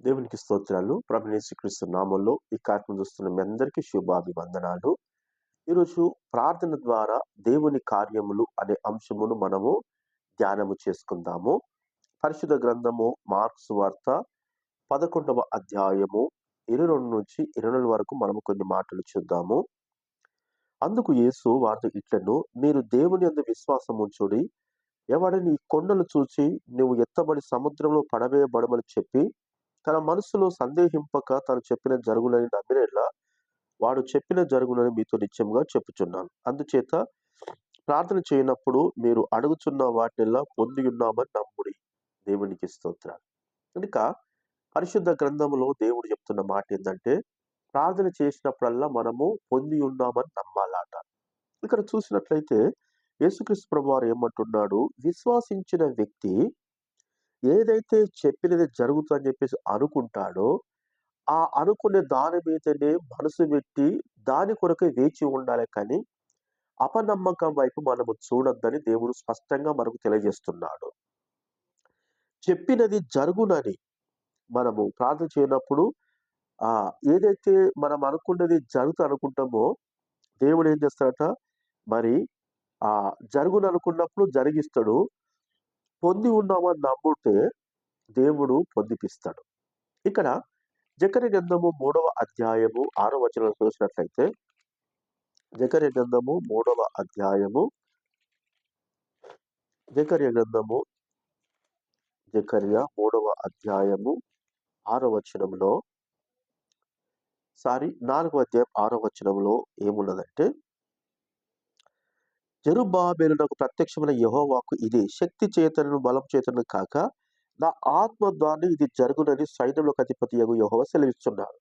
దేవునికి స్తోత్రాలు. ప్రభుని నామంలో ఈ కార్యక్రమం చూస్తున్న మీ అందరికీ శుభాభివందనాలు. ఈరోజు ప్రార్థన ద్వారా దేవుని కార్యములు అనే అంశమును మనము ధ్యానము చేసుకుందాము. పరిశుద్ధ గ్రంథము మార్క్స్ వార్త పదకొండవ అధ్యాయము ఇరవై రెండు నుంచి ఇరవై నాలుగు వరకు మనము కొన్ని మాటలు చూద్దాము. అందుకు యేసు వారితో ఇట్లను మీరు దేవుని అందు విశ్వాసం ఉంచుడి ఎవడని కొండలు చూచి నువ్వు ఎత్తబడి సముద్రంలో పడవేయబడమని చెప్పి తన మనసులో సందేహింపక తను చెప్పిన జరుగునని నమ్మినట్లా వాడు చెప్పిన జరుగునని మీతో నిత్యంగా చెప్పుచున్నాను. అందుచేత ప్రార్థన చేయనప్పుడు మీరు అడుగుచున్న వాటిల్లా పొంది ఉన్నామని నమ్ముడి. దేవునికి స్తోత్రాలు. కనుక పరిశుద్ధ గ్రంథంలో దేవుడు చెప్తున్న మాట ఏంటంటే ప్రార్థన చేసినప్పుడల్లా మనము పొంది ఉన్నామని నమ్మాలట. ఇక్కడ చూసినట్లయితే యేసుక్రీస్తు ప్రభు వారు ఏమంటున్నాడు? విశ్వాసించిన వ్యక్తి ఏదైతే చెప్పినది జరుగుతుందని చెప్పేసి అనుకుంటాడో ఆ అనుకునే దాని మీదనే మనసు పెట్టి దాని కొరకే వేచి ఉండాలి కానీ అపనమ్మకం వైపు మనము చూడొద్దని దేవుడు స్పష్టంగా మనకు తెలియజేస్తున్నాడు. చెప్పినది జరుగునని మనము ప్రార్థన చేయనప్పుడు ఆ ఏదైతే మనం అనుకున్నది జరుగుతూ అనుకుంటామో దేవుడు ఏం చేస్తాడట? మరి ఆ జరుగును అనుకున్నప్పుడు జరిగిస్తాడు. పొంది ఉన్నామని నమ్ముతే దేవుడు పొందిపిస్తాడు. ఇక్కడ జకరి గ్రంథము మూడవ అధ్యాయము ఆరో వచనం చూసినట్లయితే జకర గ్రంథము మూడవ అధ్యాయము జకర్య గ్రంథము జకర్య మూడవ అధ్యాయము ఆరో వచనంలో సారీ నాలుగవ అధ్యాయం ఆరో వచనంలో ఏమున్నదంటే జరుబాబేలునకు ప్రత్యక్షమైన యహోవాకు ఇది శక్తి చేతను బలం చేతను కాక నా ఆత్మ ద్వారా ఇది జరుగునని సైన్యంలోకి అధిపతి యగు యహోవ సెలవిస్తున్నాడు.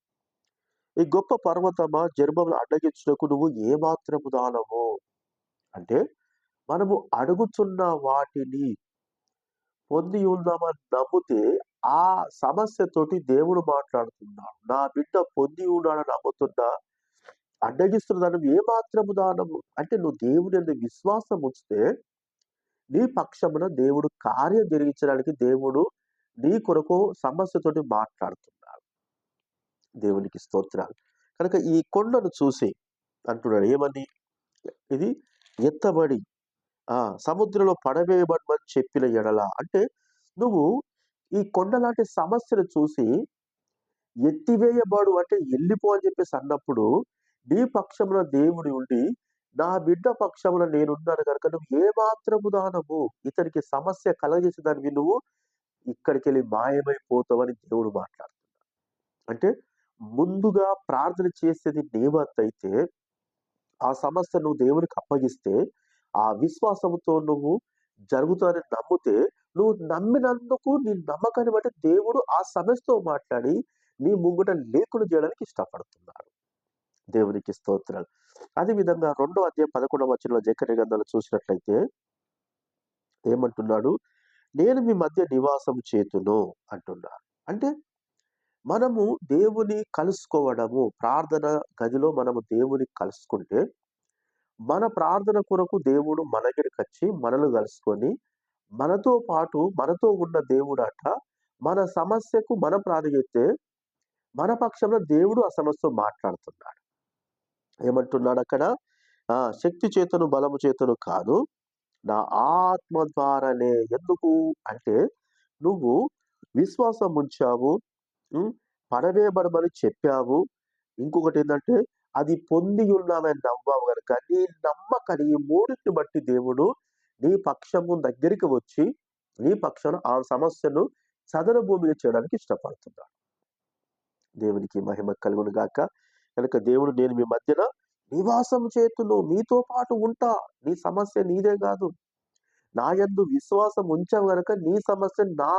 ఈ గొప్ప పర్వతమా జరుబములు అడ్డగించుటకు నువ్వు ఏమాత్రము దానవు? అంటే మనము అడుగుతున్న వాటిని పొంది ఉన్నామని నమ్మితే ఆ సమస్యతోటి దేవుడు మాట్లాడుతున్నాడు. నా బిడ్డ పొంది ఉన్నాడని నమ్ముతున్నా అడ్డగిస్తున్న దానం ఏమాత్రము దానము? అంటే నువ్వు దేవుని విశ్వాసం ఉంచితే నీ పక్షమున దేవుడు కార్యం జరిగించడానికి దేవుడు నీ కొరకు సమస్యతోటి మాట్లాడుతున్నాడు. దేవునికి స్తోత్రాలు. కనుక ఈ కొండను చూసి అంటున్నాడు ఏమని? ఇది ఎత్తబడి ఆ సముద్రంలో పడవేయబడమని చెప్పిన ఎడల. అంటే నువ్వు ఈ కొండ లాంటి సమస్యను చూసి ఎత్తివేయబడు అంటే వెళ్ళిపో అని చెప్పేసి అన్నప్పుడు నీ పక్షమున దేవుడి ఉండి నా బిడ్డ పక్షమున నేనున్నాను కనుక నువ్వు ఏ మాత్రము దానము ఇతనికి సమస్య కలగజేసే దానివి నువ్వు ఇక్కడికి వెళ్ళి మాయమైపోతావని దేవుడు మాట్లాడుతున్నాడు. అంటే ముందుగా ప్రార్థన చేసేది నీవత్తైతే ఆ సమస్య నువ్వు దేవునికి అప్పగిస్తే ఆ విశ్వాసంతో నువ్వు జరుగుతానని నమ్మితే నువ్వు నమ్మినందుకు నీ నమ్మకాన్ని బట్టి దేవుడు ఆ సమస్యతో మాట్లాడి నీ ముంగుట లేకుండా చేయడానికి ఇష్టపడుతున్నాడు. దేవునికి స్తోత్రాలు. అదేవిధంగా రెండో అధ్యాయం పదకొండవ వచనంలో జకర్య గంధాలు చూసినట్లయితే ఏమంటున్నాడు? నేను మీ మధ్య నివాసం చేతును అంటున్నాడు. అంటే మనము దేవుని కలుసుకోవడము ప్రార్థన గదిలో మనము దేవుని కలుసుకుంటే మన ప్రార్థన కొరకు దేవుడు మన దగ్గరికి వచ్చి మనల్ని కలుసుకొని మనతో పాటు మనతో ఉన్న దేవుడు అట మన సమస్యకు మనం ప్రార్థిస్తే మన పక్షంలో దేవుడు ఆ సమస్యతో మాట్లాడుతున్నాడు. ఏమంటున్నాడు అక్కడ ఆ శక్తి చేతను బలము చేతను కాదు. నా ఆత్మ ద్వారానే. ఎందుకు? అంటే నువ్వు విశ్వాసం ఉంచావు. పడవే పడమని చెప్పావు. ఇంకొకటి ఏంటంటే అది పొంది ఉన్నామని నమ్మావు కనుక నీ నమ్మకని ఈ మూడింటిని బట్టి దేవుడు నీ పక్షము దగ్గరికి వచ్చి నీ పక్షాన ఆ సమస్యను సదన భూమిగా చేయడానికి ఇష్టపడుతున్నాడు. దేవునికి మహిమ కలుగును గాక కనుక దేవుడు నేను మీ మధ్యన నివాసం చేతును మీతో పాటు ఉంటా. నీ సమస్య నీదే కాదు. నా యందు విశ్వాసం ఉంచావు కనుక నీ సమస్య నా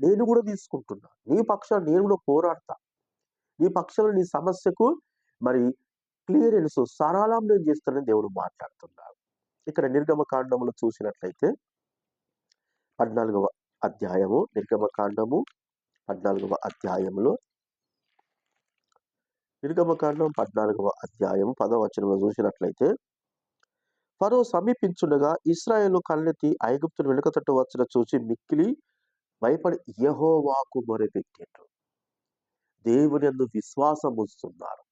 నేను కూడా తీసుకుంటున్నా. నీ పక్షం నేను కూడా పోరాడతా. నీ పక్షంలో నీ సమస్యకు మరి క్లియరెన్స్ సరళం నేను చేస్తానని దేవుడు మాట్లాడుతున్నాడు. ఇక్కడ నిర్గమకాండములు చూసినట్లయితే పద్నాలుగవ అధ్యాయము నిర్గమ కాండము పద్నాలుగవ అధ్యాయంలో నిర్గమకాండం పద్నాలుగవ అధ్యాయం పదవచనంలో చూసినట్లయితే ఫరో సమీపించుండగా ఇస్రాయేల్ కళ్ళెత్తి ఐగుప్తును వెనుక తట్టు వచ్చిన చూసి మిక్కిలి భయపడి యహోవాకు మొరపెట్టిండ్రు. దేవుని అందు విశ్వాసం ఉంచుతున్నారు.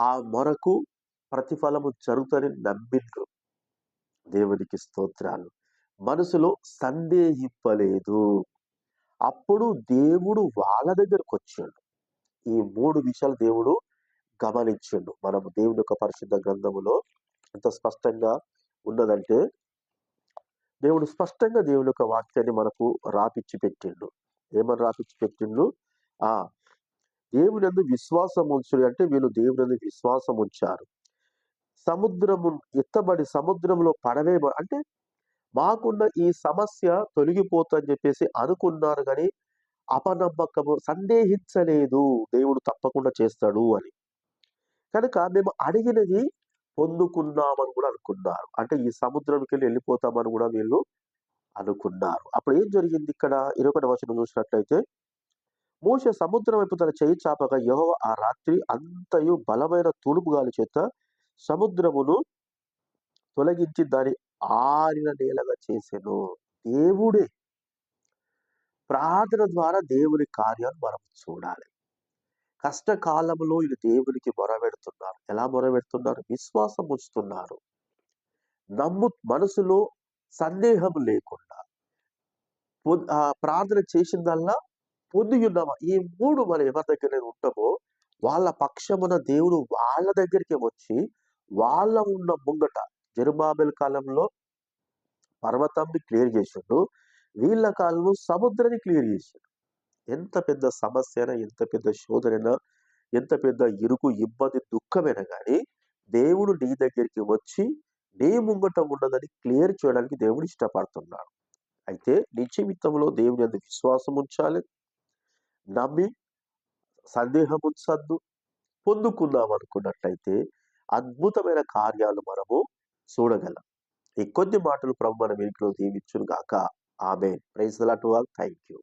ఆ మొరకు ప్రతిఫలము జరుగుతని నమ్మిండ్రు. దేవునికి స్తోత్రాలు. మనసులో సందేహింపలేదు. అప్పుడు దేవుడు వాళ్ళ దగ్గరకు వచ్చాడు ఈ మూడు విషయాలు దేవుడు గమనించిండు. మనం దేవుని యొక్క పరిశుద్ధ గ్రంథములో ఎంత స్పష్టంగా ఉన్నదంటే దేవుడు స్పష్టంగా దేవుని యొక్క వాక్యాన్ని మనకు రాపిచ్చి పెట్టిండు ఏమని రాపిచ్చి పెట్టిండు ఆ దేవుని అందు విశ్వాసం ఉంచుడు అంటే వీళ్ళు దేవుని అందు విశ్వాసం ఉంచారు. సముద్రము ఎత్తబడి సముద్రంలో పడవే అంటే మాకున్న ఈ సమస్య తొలగిపోతుందని చెప్పేసి అనుకున్నారు కానీ అపనమ్మకము సందేహించలేదు. దేవుడు తప్పకుండా చేస్తాడు అని. కనుక మేము అడిగినది పొందుకున్నామని కూడా అనుకున్నారు. అంటే ఈ సముద్రంకి వెళ్ళి వెళ్ళిపోతామని కూడా వీళ్ళు అనుకున్నారు. అప్పుడు ఏం జరిగింది ఇక్కడ? ఇరొకటి వచనం చూసినట్లయితే మోస సముద్రం వైపు తన చేయి చాపగా యహోవ ఆ రాత్రి అంతయు బలమైన తుడుపు గాలి చేత సముద్రమును తొలగించి దాని ఆరిన నేలగా చేసెను. దేవుడే! ప్రార్థన ద్వారా దేవుని కార్యాలు మనం చూడాలి. కష్టకాలంలో వీళ్ళు దేవునికి మొరపెడుతున్నారు ఎలా మొరపెడుతున్నారు విశ్వాసం ఉంచుతున్నారు నమ్ము మనసులో సందేహం లేకుండా. పొ- ప్రార్థన చేసిందల్లా పొంది ఉన్నామా ఈ మూడు మనం ఎవరి దగ్గర ఉంటామో వాళ్ళ పక్షమున దేవుడు వాళ్ళ దగ్గరికి వచ్చి వాళ్ళ ఉన్న ముంగట జరుబాబెల్ కాలంలో పర్వతాన్ని క్లియర్ చేసిండు వీళ్ళ కాలంలో సముద్రాన్ని క్లియర్ చేసిండు. ఎంత పెద్ద సమస్య అయినా ఎంత పెద్ద శోధనైనా ఎంత పెద్ద ఇరుకు ఇబ్బంది దుఃఖమైనా కానీ దేవుడు నీ దగ్గరికి వచ్చి నీ ముంగట ఉన్నదని క్లియర్ చేయడానికి దేవుడు ఇష్టపడుతున్నాడు. అయితే నీ జీవితంలో దేవుని అందు విశ్వాసం ఉంచాలి. నమ్మి సందేహం ఉంచద్దు. పొందుకుందాం అనుకున్నట్లయితే అద్భుతమైన కార్యాలు మనము చూడగలం. ఈ కొద్ది మాటలు ప్రభు మన ఇంట్లో దీవించును గాక ఆమె ప్రైజ్ లాట్ థ్యాంక్ యూ